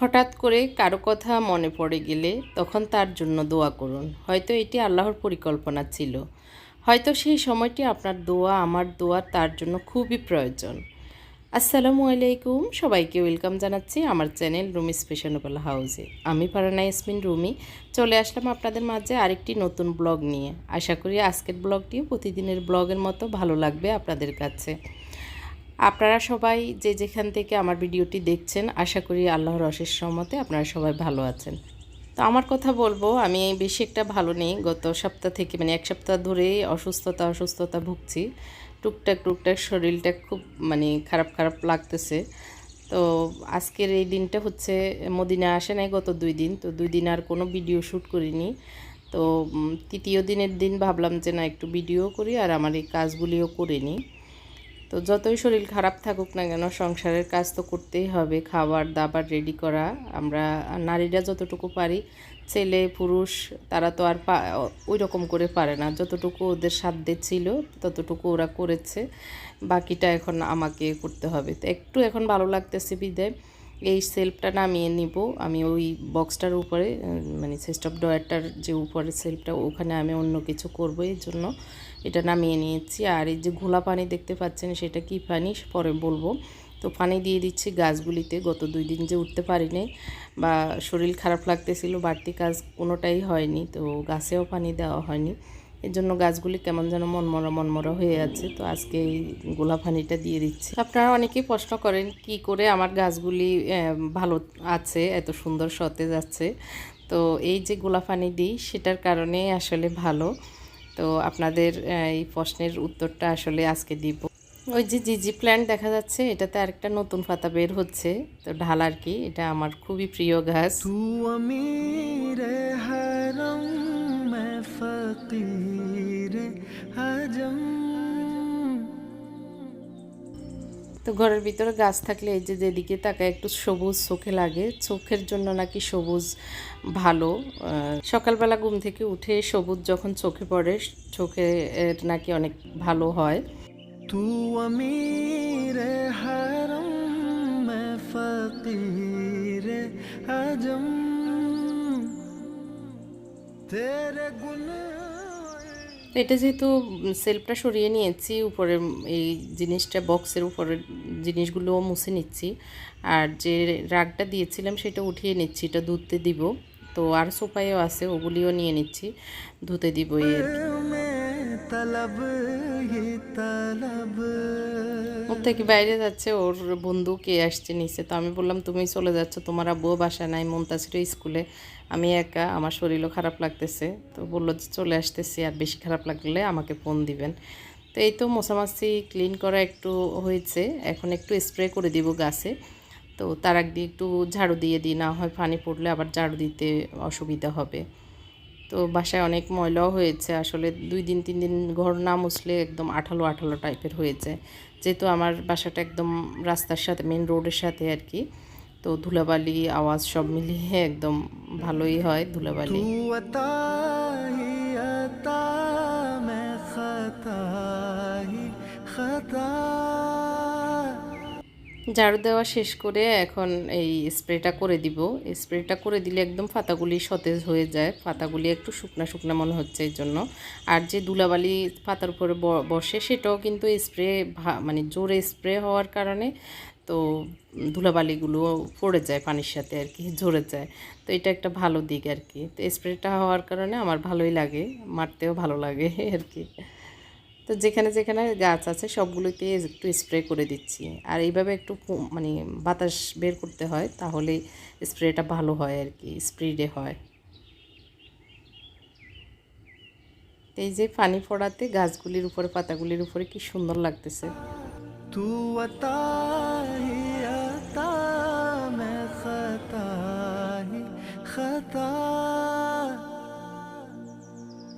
হঠাৎ করে কারও কথা মনে পড়ে গেলে তখন তার জন্য দোয়া করুন। হয়তো এটি আল্লাহর পরিকল্পনা ছিল। হয়তো সেই সময়টি আপনার দোয়া, আমার দোয়া তার জন্য খুবই প্রয়োজন। আসসালামু আলাইকুম। সবাইকে ওয়েলকাম জানাচ্ছি আমার চ্যানেল রুমি স্পেশালেবল হাউসে। আমি পারানা ইয়াসমিন রুমি। চলে আসলাম আপনাদের মাঝে আরেকটি নতুন ব্লগ নিয়ে। আশা করি আজকের ব্লগটিও প্রতিদিনের ব্লগের মতো ভালো লাগবে আপনাদের কাছে। আপনারা সবাই যে যেখান থেকে আমার ভিডিওটি দেখছেন, আশা করি আল্লাহর অশেষ রহমতে আপনারা সবাই ভালো আছেন। তো আমার কথা বলব, আমি বেশি একটা ভালো নেই। গত সপ্তাহ থেকে মানে এক সপ্তাহ ধরেই অসুস্থতা অসুস্থতা ভুগছি। টুকটাক টুকটাক শরীরটা খুব মানে খারাপ খারাপ লাগতেছে। তো আজকের এই দিনটা হচ্ছে, মদিনা আসে নাই গত দুই দিন, তো দুই দিন আর কোনো ভিডিও শ্যুট করিনি। তো তৃতীয় দিনের দিন ভাবলাম যে না, একটু ভিডিও করি আর আমার এই কাজগুলিও করে নিই। তো যতই শরীর খারাপ থাকুক না কেন, সংসারের কাজ তো করতেই হবে। খাবার, দাবার রেডি করা, আমরা নারীরা যতটুকু পারি, ছেলে, পুরুষ, তারা তো আর ওই রকম করে পারে না। যতটুকু ওদের সাধ্যে ছিল, ততটুকু ওরা করেছে। বাকিটা এখন আমাকে করতে হবে। তো একটু এখন ভালো লাগতেছে বিদায়। এই সেলফটা নামিয়ে নিব। আমি ওই বক্সটার উপরে মানে সিস্টপ ডয়ারটার যে উপরে সেলফটা, ওখানে আমি অন্য কিছু করব এর জন্য। এটা নামিয়ে নিয়েছি। আর এই যে ঘোলা পানি দেখতে পাচ্ছেন, সেটা কি পানি? পরে বলব। তো পানি দিয়ে দিচ্ছি গাছগুলিতে। গত দুই দিন যে উঠতে পারিনি বা শরীর খারাপ লাগতেছিল, বাড়তি কাজ কোনোটাই হয়নি। তো গাছেও পানি দেওয়া হয়নি। এর জন্য গাছগুলি কেমন যেন মনমরা মনমরা হয়ে আছে। তো আজকে এই গোলাপ হানিটা দিয়ে দিচ্ছি। আপনারা অনেকেই প্রশ্ন করেন, কি করে আমার গাছগুলি ভালো আছে, এত সুন্দর সতেজ আছে? তো এই যে গোলাপ হানি দিই, সেটার কারণে আসলে ভালো। তো আপনাদের এই প্রশ্নের উত্তরটা আসলে আজকে দিব। ওই যে জিজি প্ল্যান্ট দেখা যাচ্ছে, এটাতে আরেকটা নতুন পাতা বের হচ্ছে। তো ঢাল আর কি, এটা আমার খুবই প্রিয় গাছ। मैं फकीर हजम তো ঘরের ভিতরে গাছ থাকলে এই যে যেদিকে তাকায় একটু সবুজ চোখে লাগে চোখের জন্য নাকি সবুজ ভালো আহ, সকালবেলা ঘুম থেকে উঠে সবুজ যখন চোখে পড়ে চোখের নাকি অনেক ভালো হয় तू अमीर हरम मैं फकीर हजम तेरे गुन এটা যেহেতু সেলফটা সরিয়ে নিয়েছি, উপরে এই জিনিসটা বক্সের উপরের জিনিসগুলো মুছে নিচ্ছি। আর যে রাগটা দিয়েছিলাম, সেটা উঠিয়ে নিচ্ছি, এটা ধুতে দিব। তো আর সোফায়ও আছে, ওগুলিও নিয়ে নিচ্ছি, ধুতে দিব ওর থেকে বাইরে যাচ্ছে, ওর বন্ধু কে আসছে নিচে। তো আমি বললাম তুমি চলে যাচ্ছ, তোমার আব্বুও বাসা নাই মমতাজিরও স্কুলে। আমি একা, আমার শরীরও খারাপ লাগতেছে। তো বলল যে চলে আসতেছি, আর বেশি খারাপ লাগলে আমাকে ফোন দিবেন। তো এই তো মশামাছি ক্লিন করা একটু হয়েছে। এখন একটু স্প্রে করে দিব গাছে। তো তার আগ দিয়ে একটু ঝাড়ু দিয়ে দিই, না হয় পানি পড়লে আবার ঝাড়ু দিতে অসুবিধা হবে। তো বাসায় অনেক ময়লাও হয়েছে। আসলে দুই দিন, তিন দিন ঘর না মুছলে একদম আঠালো আঠালো টাইপের হয়েছে। যেহেতু আমার বাসাটা একদম রাস্তার সাথে মেন রোডের সাথে আর কি। তো ধুলাবালি আওয়াজ সব মিলিয়ে একদম ভালোই হয় ধুলাবালি। ঝাড়ু দেওয়া শেষ করে এখন এই স্প্রেটা করে দিব। স্প্রেটা করে দিলে একদম পাতাগুলি সতেজ হয়ে যায় পাতাগুলি একটু শুকনা শুকনো মনে হচ্ছে এই জন্য। আর যে ধুলাবালি পাতার উপরে বসে সেটাও কিন্তু স্প্রে মানে জোরে স্প্রে হওয়ার কারণে তো ধুলাবালিগুলো পড়ে যায় পানির সাথে আর কি, ঝরে যায়। তো এটা একটা ভালো দিক আর কি। তো স্প্রেটা হওয়ার কারণে আমার ভালোই লাগে, মারতেও ভালো লাগে আর কি। তো যেখানে যেখানে গাছ আছে সবগুলোতে একটু স্প্রে করে দিচ্ছি। আর এইভাবে একটু মানে বাতাস বের করতে হয় তাহলে স্প্রেটা ভালো হয় আর কি, স্প্রিডে হয়। তো এই যে পানি পড়াতে গাছগুলির উপরে, পাতাগুলির উপরে কি সুন্দর লাগতেছে। तू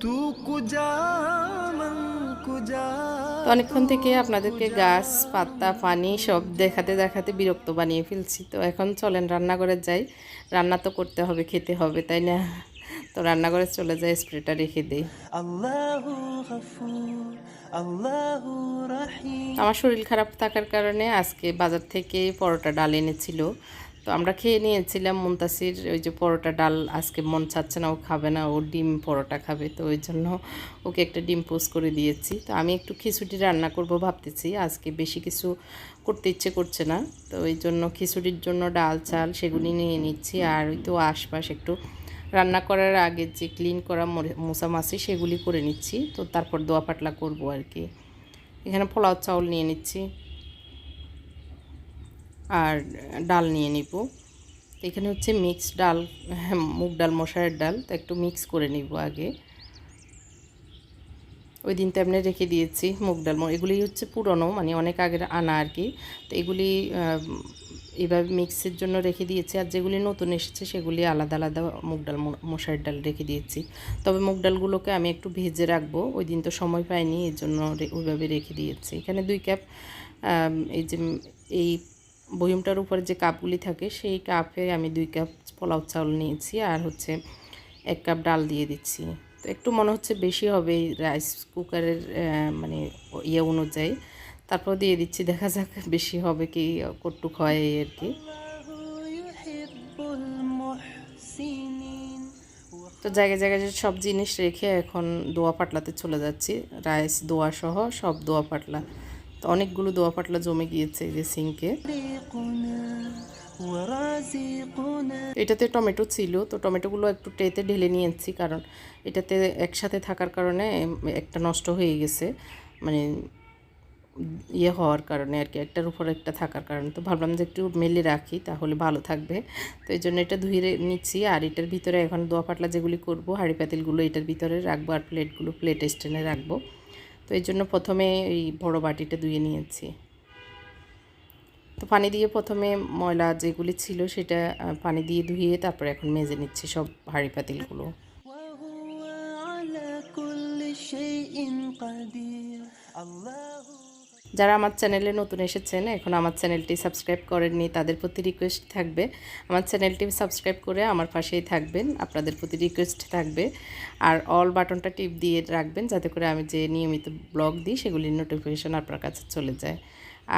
তো অনেকক্ষণ থেকে আপনাদেরকে গাছ পাতা পানি সব দেখাতে দেখাতে বিরক্ত বানিয়ে ফেলছি। তো এখন চলেন রান্নাঘরে যাই। রান্না তো করতে হবে খেতে হবে তাই না? তো রান্নাঘরে চলে যাই স্প্রেটা রেখে দেই। আমার শরীর খারাপ থাকার কারণে আজকে বাজার থেকে পরোটা ডাল এনেছিল। তো আমরা খেয়ে নিয়েছিলাম মুনতাসির, ওই যে পরোটা ডাল, আজকে মন চাচ্ছে না, ও খাবে না, ও ডিম পরোটা খাবে, তো ওই জন্য ওকে একটা ডিম পোস্ট করে দিয়েছি। তো আমি একটু খিচুড়ি রান্না করব ভাবতেছি, আজকে বেশি কিছু করতে ইচ্ছে করছে না, তো ওই জন্য খিচুড়ির জন্য ডাল, চাল সেগুলি নিয়ে নিচ্ছি, আর ওই তো আশপাশ একটু রান্না করার আগে যে ক্লিন করা মোসামাছি সেগুলি করে নিচ্ছি, তো তারপর দোয়া পাটলা করব আর কি। এখানে পোলাও চাউল নিয়ে নিচ্ছি। আর ডাল নিয়ে নিব। এখানে হচ্ছে মিক্স ডাল হ্যাঁ, মুগ ডাল মশারের ডাল তো একটু মিক্স করে নিব আগে। ওই দিন তো এমনি রেখে দিয়েছি মুগ ডাল। এগুলি হচ্ছে পুরনো মানে অনেক আগের আনা আর কি। তো এগুলি এভাবে মিক্সের জন্য রেখে দিয়েছি। আর যেগুলি নতুন এসেছে সেগুলি আলাদা আলাদা মুগ ডাল মশারের ডাল রেখে দিয়েছি। তবে মুগ ডালগুলোকে আমি একটু ভেজে রাখব। ওই দিন তো সময় পাইনি এই জন্য ওইভাবে রেখে দিয়েছি। এখানে দুই আম, এই যে এই বয়মটার উপরে যে কাপগুলি থাকে, সেই কাপে আমি দুই কাপ পোলাও চাউল নিয়েছি আর হচ্ছে এক কাপ ডাল দিয়ে দিচ্ছি। তো একটু মনে হচ্ছে বেশি হবে রাইস কুকারের মানে ইয়ে অনুযায়ী। তারপর দিয়ে দিচ্ছি, দেখা যাক বেশি হবে কি কটুক হয় এই আর কি। তো জায়গায় জায়গায় সব জিনিস রেখে এখন দোয়া পাটলাতে চলে যাচ্ছি। রাইস দোয়া সহ সব দোয়া পাটলা। তো অনেকগুলো দোয়া পাটলা জমে গিয়েছে এই যে সিঙ্কে। এটাতে টমেটো ছিল, তো টমেটোগুলো একটু ট্রেতে ঢেলে নিয়েছি কারণ এটাতে একসাথে থাকার কারণে একটা নষ্ট হয়ে গেছে মানে ইয়ে হওয়ার কারণে আর কি, একটার উপর একটা থাকার কারণে। তো ভাবলাম যে একটু মেলে রাখি, তাহলে ভালো থাকবে। তো এই জন্য এটা ধুয়ে নিচ্ছি আর এটার ভিতরে এখন দোয়া পাটলা যেগুলি করব, হাড়ি পাতিলগুলো এটার ভিতরে রাখব আর প্লেটগুলো, প্লেট স্ট্যান্ডে রাখব। তো এই জন্য প্রথমে এই বড় বাটিটা ধুয়ে নিয়েছি তো পানি দিয়ে প্রথমে ময়লা যেগুলি ছিল সেটা আহ, পানি দিয়ে ধুয়ে তারপরে এখন মেজে নিচ্ছি সব হাঁড়ি পাতিলগুলো وهو على كل شيء قدير الله যারা আমার চ্যানেলে নতুন এসেছেন, এখন আমার চ্যানেলটি সাবস্ক্রাইব করেননি, তাদের প্রতি রিকোয়েস্ট থাকবে। আমার চ্যানেলটি সাবস্ক্রাইব করে আমার পাশেই থাকবেন, আপনাদের প্রতি রিকোয়েস্ট থাকবে। আর অল বাটনটা টিপ দিয়ে রাখবেন, যাতে করে আমি যে নিয়মিত ব্লগ দিই সেগুলির নোটিফিকেশন আপনার কাছে চলে যায়।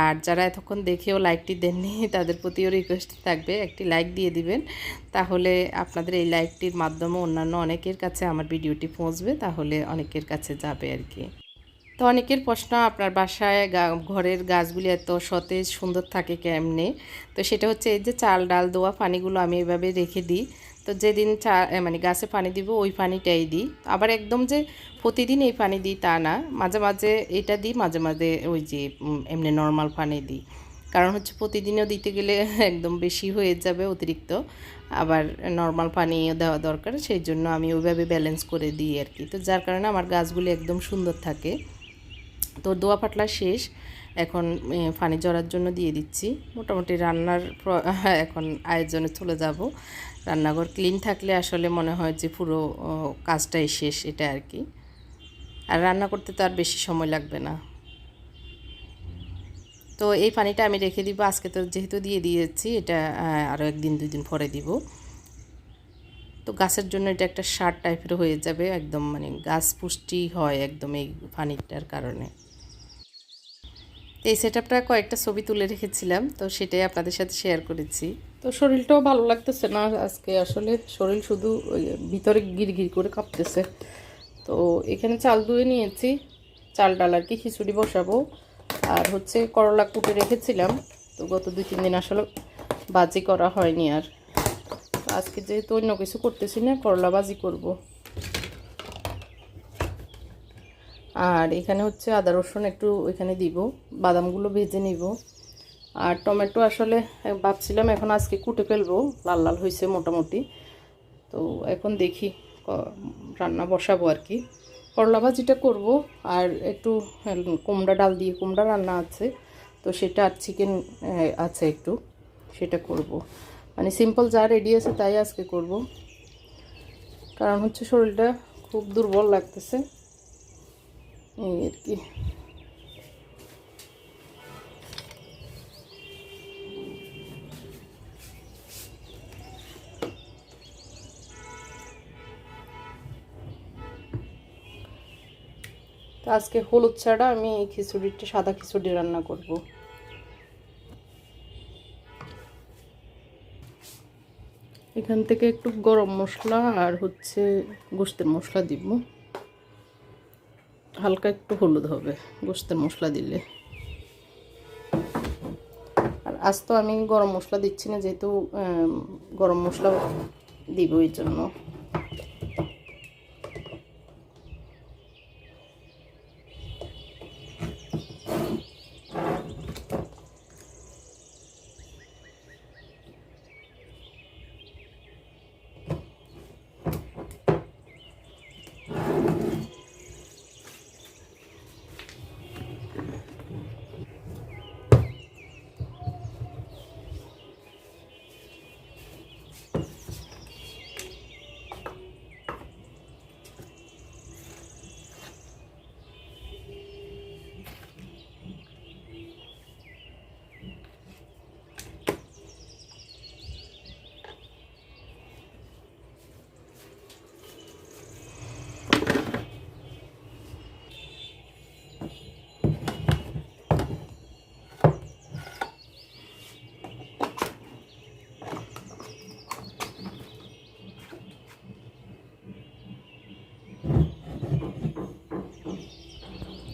আর যারা এতক্ষণ দেখেও লাইকটি দেননি, তাদের প্রতিও রিকোয়েস্ট থাকবে, একটি লাইক দিয়ে দিবেন। তাহলে আপনাদের এই লাইকটির মাধ্যমে অন্যান্য অনেকের কাছে আমার ভিডিওটি পৌঁছবে, তাহলে অনেকের কাছে যাবে আর কি। তো অনেকের প্রশ্ন, আপনার বাসায় ঘরের গাছগুলি এত সতেজ, সুন্দর থাকে কেমনে? তো সেটা হচ্ছে এই যে চাল, ডাল দেওয়া পানিগুলো আমি এভাবে রেখে দিই। তো যেদিন চা মানে গাছে পানি দিব, ওই পানিটাই দিই। আবার একদম যে প্রতিদিন এই পানি দিই তা না, মাঝে মাঝে এটা দিই, মাঝে মাঝে ওই যে এমনি নর্মাল পানি দিই। কারণ হচ্ছে প্রতিদিনও দিতে গেলে একদম বেশি হয়ে যাবে অতিরিক্ত। আবার নর্মাল পানিও দেওয়া দরকার, সেই জন্য আমি ওইভাবে ব্যালেন্স করে দিই আর কি। তো যার কারণে আমার গাছগুলি একদম সুন্দর থাকে। তো দোয়া পাটলা শেষ। এখন পানি জড়ার জন্য দিয়ে দিচ্ছি। মোটামুটি রান্নার এখন আয়োজনে চলে যাব। রান্নাঘর ক্লিন থাকলে আসলে মনে হয় যে পুরো কাজটাই শেষ, এটা আর কি। আর রান্না করতে তো আর বেশি সময় লাগবে না। তো এই পানিটা আমি রেখে দিব। আজকে তো যেহেতু দিয়ে দিয়েছি, এটা আরও একদিন, দুই দিন পরে দিব। তো গাছের জন্য এটা একটা সার টাইপের হয়ে যাবে। একদম মানে গাছ পুষ্টি হয় একদম এই পানিটার কারণে। তো এই সেট আপটা কয়েকটা ছবি তুলে রেখেছিলাম, তো সেটাই আপনাদের সাথে শেয়ার করেছি। তো শরীরটাও ভালো লাগতেছে না, আজকে আসলে শরীর শুধু ভিতরে গিরগির করে কাঁপতেছে। তো এখানে চাল ধুয়ে নিয়েছি, চাল ডাল আর কি খিচুড়ি বসাবো। আর হচ্ছে করলা কুটে রেখেছিলাম, তো গত দুই, তিন দিন আসলে বাজি করা হয়নি আর। আজকে যেহেতু অন্য কিছু করতেছি না, করলা বাজি করব। আর এখানে হচ্ছে আদা, রসুন একটু এখানে দিব, বাদামগুলো ভেজে নিব। আর টমেটো আসলে ভাবছিলাম এখন আজকে কুটে ফেলব, লাল লাল হয়েছে মোটামুটি। তো এখন দেখি রান্না বসাবো আর কি। করলা ভাজিটা করব, আর একটু কুমড়া ডাল দিয়ে কুমড়া রান্না আছে, তো সেটা আর চিকেন আছে একটু, সেটা করব। মানে সিম্পল যা রেডি আছে তাই আজকে করব। কারণ হচ্ছে শরীরটা খুব দুর্বল লাগতেছে। এই আর কি তো আজকে হলুদ ছাড়া আমি এই খিচুড়িটা, সাদা খিচুড়ি রান্না করব। এখান থেকে একটু গরম মশলা আর হচ্ছে গোস্তের মশলা দিব। হালকা একটু হলুদ হবে, গোস্তের মশলা দিলে। আর আজ তো আমি গরম মশলা দিচ্ছি না, যেহেতু গরম মশলা দিব এই জন্য।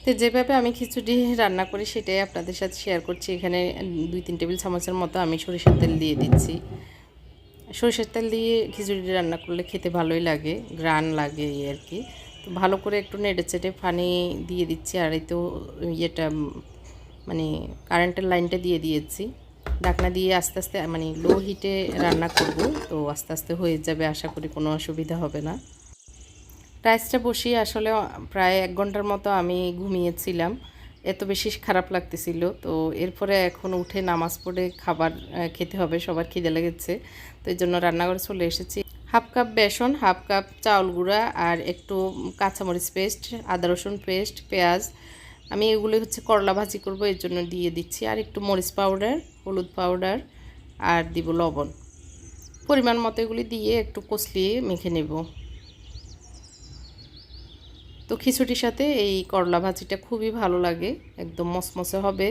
তো যেভাবে আমি খিচুড়ি রান্না করি, সেটাই আপনাদের সাথে শেয়ার করছি। এখানে দুই, তিন টেবিল চামচের মতো আমি সরিষার তেল দিয়ে দিচ্ছি। সরিষার তেল দিয়ে খিচুড়ি রান্না করলে খেতে ভালোই লাগে গ্রান লাগে এই আর কি। তো ভালো করে একটু নেড়ে চেটে পানি দিয়ে দিচ্ছি, আর এই তো ইয়েটা মানে কারেন্টের লাইনটা দিয়ে দিয়েছি। ডাকনা দিয়ে আস্তে আস্তে মানে লো হিটে রান্না করব, তো আস্তে আস্তে হয়ে যাবে, আশা করি কোনো অসুবিধা হবে না। রাইসটা বসিয়ে আসলে প্রায় এক ঘণ্টার মতো আমি ঘুমিয়েছিলাম। এত বেশি খারাপ লাগতেছিল। তো এরপরে এখন উঠে নামাজ পড়ে খাবার খেতে হবে, সবার খিদে লেগেছে। তো এই জন্য রান্নাঘরে চলে এসেছি। হাফ কাপ বেসন, হাফ কাপ চাউল গুঁড়া আর একটু কাঁচামরিচ পেস্ট, আদা রসুন পেস্ট, পেঁয়াজ। আমি এগুলো হচ্ছে করলা ভাজি করব, এর জন্য দিয়ে দিচ্ছি। আর একটু মরিচ পাউডার, হলুদ পাউডার আর দিব লবণ। পরিমাণ মতো এগুলি দিয়ে একটু কষলিয়ে মেখে নেব। তো খিচুড়ির সাথে এই করলা ভাজিটা খুবই ভালো লাগে, একদম মসমসে হবে,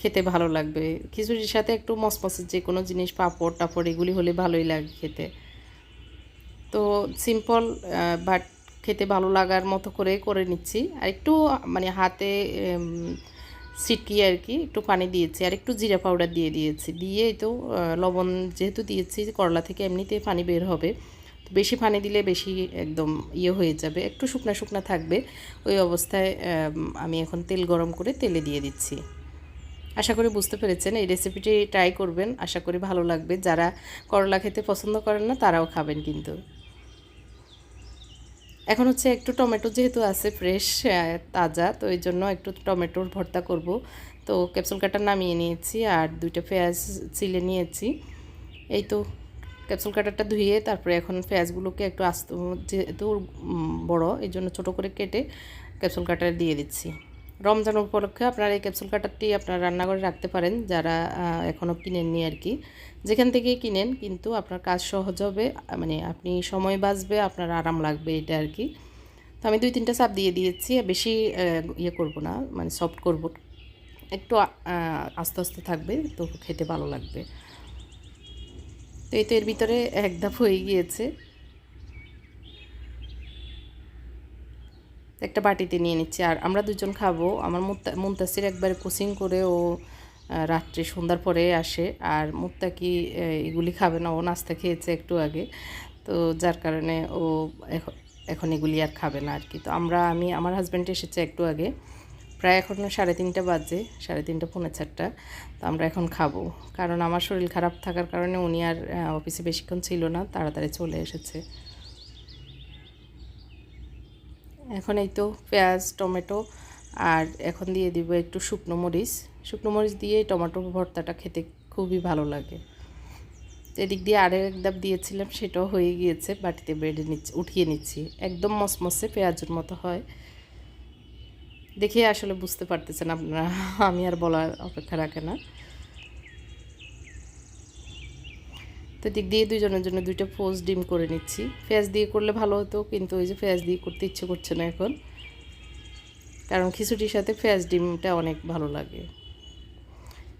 খেতে ভালো লাগবে। খিচুড়ির সাথে একটু মসমসে যে কোনো জিনিস, পাঁপড় টাপড়, এগুলি হলে ভালোই লাগে খেতে। তো সিম্পল বাট খেতে ভালো লাগার মতো করে করে নিচ্ছি। আর একটু মানে হাতে সিটকি আর কি, একটু পানি দিয়েছি। আর একটু জিরা পাউডার দিয়ে দিয়েছি। দিয়ে তো লবণ যেহেতু দিয়েছি, করলা থেকে এমনিতে পানি বের হবে। বেশি পানি দিলে বেশি একদম ইয়ে হয়ে যাবে, একটু শুকনা শুকনা থাকবে। ওই অবস্থায় আমি এখন তেল গরম করে তেলে দিয়ে দিচ্ছি। আশা করি বুঝতে পেরেছেন, এই রেসিপিটি ট্রাই করবেন, আশা করি ভালো লাগবে। যারা করলা খেতে পছন্দ করেন না, তারাও খাবেন কিন্তু। এখন হচ্ছে একটু টমেটো যেহেতু আছে ফ্রেশ তাজা, তো এই জন্য একটু টমেটোর ভর্তা করব। তো ক্যাপসুল কাটা নামিয়ে নিয়েছি, আর দুইটা পেঁয়াজ চিলে নিয়েছি। এই তো ক্যাপসুল কাটারটা ধুয়ে তারপরে এখন পেঁয়াজগুলোকে একটু আস্ত, যেহেতু বড়, এই জন্য ছোটো করে কেটে ক্যাপসুল কাটার দিয়ে দিচ্ছি। রমজান উপলক্ষে আপনারা এই ক্যাপসুল কাটারটি আপনার রান্নাঘরে রাখতে পারেন, যারা এখনও কিনেননি আর কি। যেখান থেকেই কিনেন, কিন্তু আপনার কাজ সহজ হবে মানে আপনি সময় বাঁচবে, আপনার আরাম লাগবে এটা আর কি। তো আমি দুই তিনটা চাপ দিয়ে দিয়েছি বেশি ইয়ে করব না মানে সফট করব। একটু আস্তে আস্তে থাকবে, তো খেতে ভালো লাগবে। এই তো এর ভিতরে এক ধাপ হয়ে গিয়েছে। একটা বাটিতে নিয়ে নিচ্ছি। আর আমরা দুজন খাব। আমার মুন্তাসির একবারে কোচিং করে ও রাত্রে সন্ধ্যার পরে আসে। আর মুত্তাকি এগুলি খাবে না। ও নাস্তা খেয়েছে একটু আগে। তো যার কারণে ও এখন এগুলি আর খাবে না আর কি। তো আমরা, আমি, আমার হাজব্যান্ড এসেছে একটু আগে। প্রায় এখন সাড়ে তিনটা বাজে, সাড়ে তিনটা, পৌনে চারটা। তো আমরা এখন খাব। কারণ আমার শরীর খারাপ থাকার কারণে উনি আর অফিসে বেশিক্ষণ ছিল না, তাড়াতাড়ি চলে এসেছে। এখন এই তো পেঁয়াজ, টমেটো আর এখন দিয়ে দিব একটু শুকনো মরিচ। শুকনো মরিচ দিয়ে টমেটো ভর্তাটা খেতে খুবই ভালো লাগে। এদিক দিয়ে আরও এক দিয়েছিলাম, সেটাও হয়ে গিয়েছে, বাটিতে বেড়ে নিচ্ছি, উঠিয়ে নিচ্ছি। একদম মসমসে পেঁয়াজের মতো হয়। দেখে আসলে বুঝতে পারতেছেন আপনারা। আমি আর বলার অপেক্ষা রাখে না। তো দিক দিয়ে দুজনের জন্য দুইটা পোস্ট ডিম করে নিচ্ছি। পেঁয়াজ দিয়ে করলে ভালো হতো, কিন্তু ওই যে পেঁয়াজ দিয়ে করতে ইচ্ছে করছে না এখন। কারণ খিচুড়ির সাথে পেঁয়াজ ডিমটা অনেক ভালো লাগে।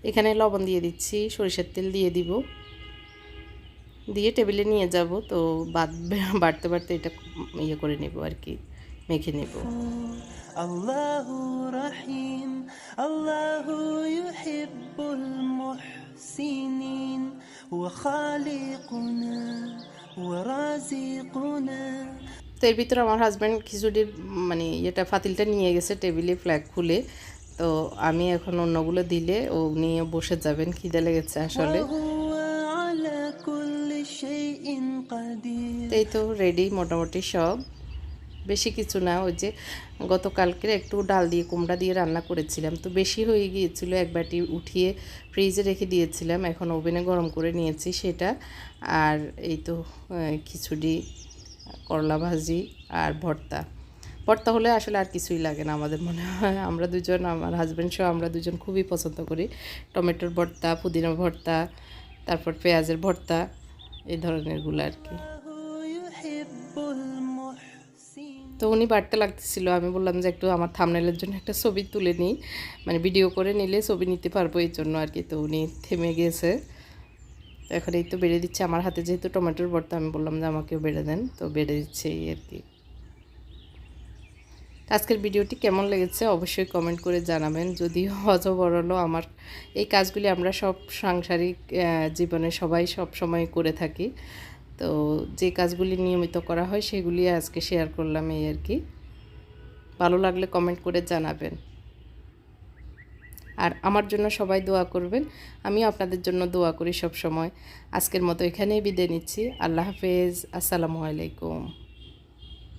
এখানে লবণ দিয়ে দিচ্ছি, সরিষার তেল দিয়ে দিব। দিয়ে টেবিলে নিয়ে যাব, তো বাদ বাড়তে বাড়তে এটা ইয়ে করে নেব আর কি, মেখে নেব। الله رحيم الله يحب المحسنين وخالقنا ورازقنا তো এর ভিতরে আমার হাজব্যান্ড খিচুড়ির মানে ইয়েটা ফাতিলটা নিয়ে গেছে টেবিলে ফ্ল্যাগ খুলে তো আমি এখন অন্যগুলো দিলে ও নিয়ে বসে যাবেন খিদে লেগেছে আসলে وهو على كل شيء قدير তো এই তো রেডি মোটামুটি সব বেশি কিছু না, ওই যে গতকালকে একটু ডাল দিয়ে, কুমড়া দিয়ে রান্না করেছিলাম। তো বেশি হয়ে গিয়েছিল, এক বাটি উঠিয়ে ফ্রিজে রেখে দিয়েছিলাম। এখন ওভেনে গরম করে নিয়েছি সেটা। আর এই তো খিচুড়ি, করলা ভাজি আর ভর্তা। ভর্তা হলে আসলে আর কিছুই লাগে না আমাদের মনে হয়। আমরা দুজন, আমার হাজব্যান্ড সহ আমরা দুজন খুবই পছন্দ করি। টমেটোর ভর্তা, পুদিনা ভর্তা, তারপর পেঁয়াজের ভর্তা, এই ধরনেরগুলো আর কি। তো উনি বাড়তে লাগতেছিল। আমি বললাম যে একটু আমার থামনেলের জন্য একটা ছবি তুলে নিই। মানে ভিডিও করে নিলে ছবি নিতে পারব এই জন্য আর কি তো উনি থেমে গিয়েছে তো এখন এই তো বেড়ে দিচ্ছে। আমার হাতে যেহেতু টমেটোর ভর্তা, আমি বললাম যে আমাকেও বেড়ে দেন। তো বেড়ে দিচ্ছে এই আর কি আজকের ভিডিওটি কেমন লেগেছে অবশ্যই কমেন্ট করে জানাবেন। যদিও হজবরল আমার এই কাজগুলি আমরা সব সাংসারিক জীবনে সবাই সব সময় করে থাকি। তো যে কাজগুলি নিয়মিত করা হয় সেগুলি আজকে শেয়ার করলাম এই আর কি। ভালো লাগলে কমেন্ট করে জানাবেন। আর আমার জন্য সবাই দোয়া করবেন। আমি আপনাদের জন্য দোয়া করি সব সময় আজকের মতো এখানেই বিদায় নিচ্ছি। আল্লাহ হাফেজ। আসসালামু আলাইকুম।